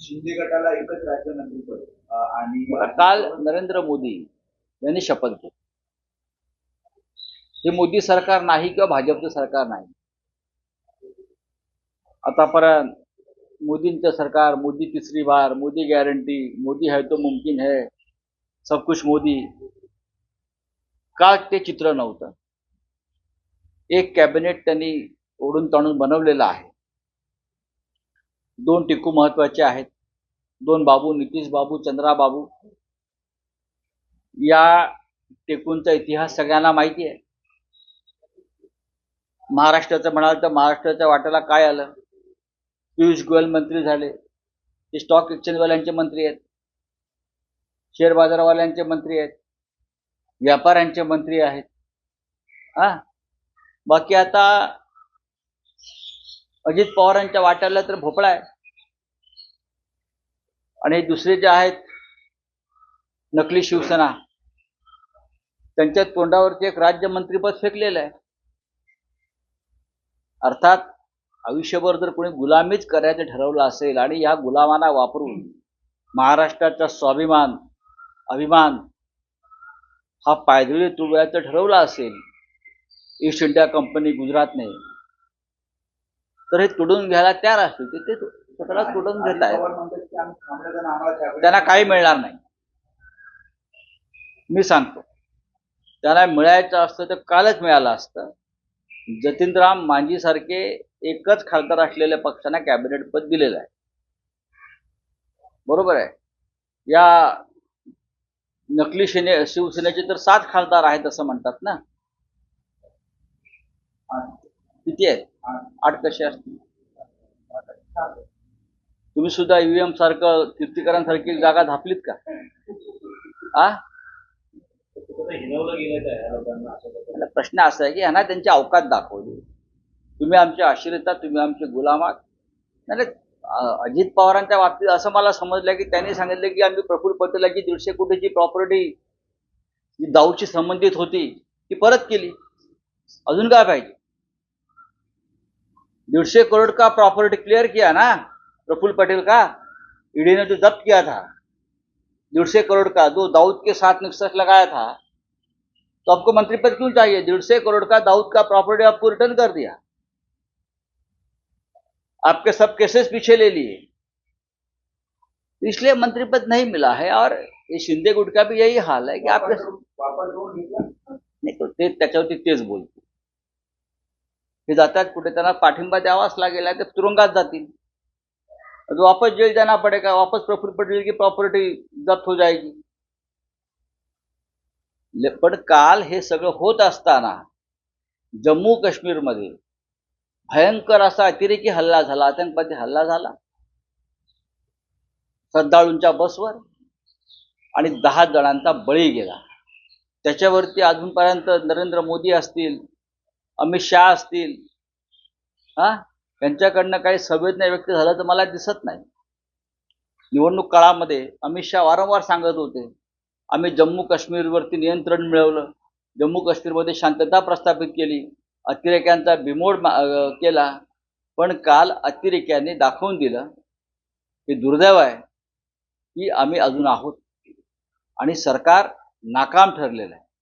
शिंदे गटाला एकच राज्यमंत्रीपद आणि काल नरेंद्र मोदी यांनी शपथ घेतली. हे मोदी सरकार नाही किंवा भाजपचं सरकार नाही. आतापर्यंत मोदींचं सरकार मोदी तिसरी बार मोदी गॅरंटी मोदी है तो मुमकिन है सब कुछ मोदी. का ते चित्र नव्हतं. एक कॅबिनेट त्यांनी ओढून ताणून बनवलेलं आहे. दोन टिकू महत्त्वाचे आहेत. दोन बाबू नितीश बाबू चंद्रा बाबू. या टेकूंचा इतिहास सगळ्यांना माहिती आहे. महाराष्ट्राचं म्हणाल तर महाराष्ट्राच्या वाट्याला काय आलं? पियुष गोयल मंत्री झाले. ते स्टॉक एक्सचेंजवाल्यांचे मंत्री आहेत. शेअर बाजारवाल्यांचे मंत्री आहेत. व्यापाऱ्यांचे मंत्री आहेत. हा? बाकी आता अजित पवारांच्या वाट्याला तर भोपळा आहे. आणि दुसरे जे आहेत नकली शिवसेना. त्यांच्या तोंडावरती एक राज्यमंत्रीपद फेकलेलं आहे. अर्थात आयुष्यभर जर कोणी गुलामीच करायचं ठरवलं असेल आणि या गुलामांना वापरून महाराष्ट्राचा स्वाभिमान अभिमान हा पायदळी तुडवायचं ठरवलं असेल ईस्ट इंडिया कंपनी गुजरातने तर हे तुडून घ्यायला तयार असतील. ते स्वतःला तुडून घेत आहेत. त्यांना काही मिळणार नाही. मी सांगतो. त्यांना मिळायचं असतं तर कालच मिळालं असतं. जतीनराम मांझी सारखे एकच खासदार असलेल्या पक्षांना कॅबिनेट पद दिलेलं आहे. बरोबर आहे? या नकली सेने शिवसेनेचे तर सात खासदार आहेत असं म्हणतात ना? किती आहेत? आठ कसे असतील? तुम्ही सुद्धा ईव्हीएम सारखं कीर्तिकरांसारखी जागा धापलीत का? आ? प्रश्न असा आहे की यांना त्यांची अवकात दाखवली. तुम्ही आमचे आश्रित तुम्ही आमचे गुलाम आहात. नाही अजित पवारांच्या बाबतीत असं मला समजलं की त्यांनी सांगितलं की आम्ही प्रफुल्ल पटेलाची दीडशे कोटीची प्रॉपर्टी जी दाऊदशी संबंधित होती ती परत केली. अजून काय पाहिजे? दीडशे करोड़ का प्रॉपर्टी क्लियर किया ना प्रफुल्ल पटेल का ईडी ने जो जब्त किया था डेढ़ करोड़ का जो दाऊद के साथ निक्सस लगाया था तो आपको मंत्री पद क्यों चाहिए? डेढ़ सौ करोड़ का दाऊद का प्रॉपर्टी आपको रिटर्न कर दिया। आपके सब केसेस पीछे ले लिए। इसलिए मंत्री पद नहीं मिला है और ये शिंदे गुट का भी यही हाल है कि आपके नाही तो ते त्याच्यावरती तेच बोलतो हे जातात कुठे? त्यांना पाठिंबा द्यावाच लागेल ते तुरुंगात जातील. तो वापस जेल जाना पड़ेगा वापस प्रफुल्ल पटेल की प्रॉपर्टी जप्त हो जाएगी ले- पण काल हे सगळं होत असताना जम्मू काश्मीरमध्ये भयंकर असा अतिरेकी हल्ला झाला. आतंकवादी हल्ला झाला. श्रद्धाळूंच्या बसवर आणि दहा जणांचा बळी गेला. त्याच्यावरती अजूनपर्यंत नरेंद्र मोदी असतील अमित शहा असतील हा? यांच्याकडनं काही संवेदना व्यक्त झालं तर मला दिसत नाही. निवडणूक काळामध्ये अमित शहा वारंवार सांगत होते आम्ही जम्मू काश्मीरवरती नियंत्रण मिळवलं जम्मू काश्मीरमध्ये शांतता प्रस्थापित केली अतिरेक्यांचा बिमोड मा- केला पण काल अतिरेक्यांनी दाखवून दिलं की दुर्दैव आहे की आम्ही अजून आहोत. आणि सरकार नाकाम ठरलेलं आहे.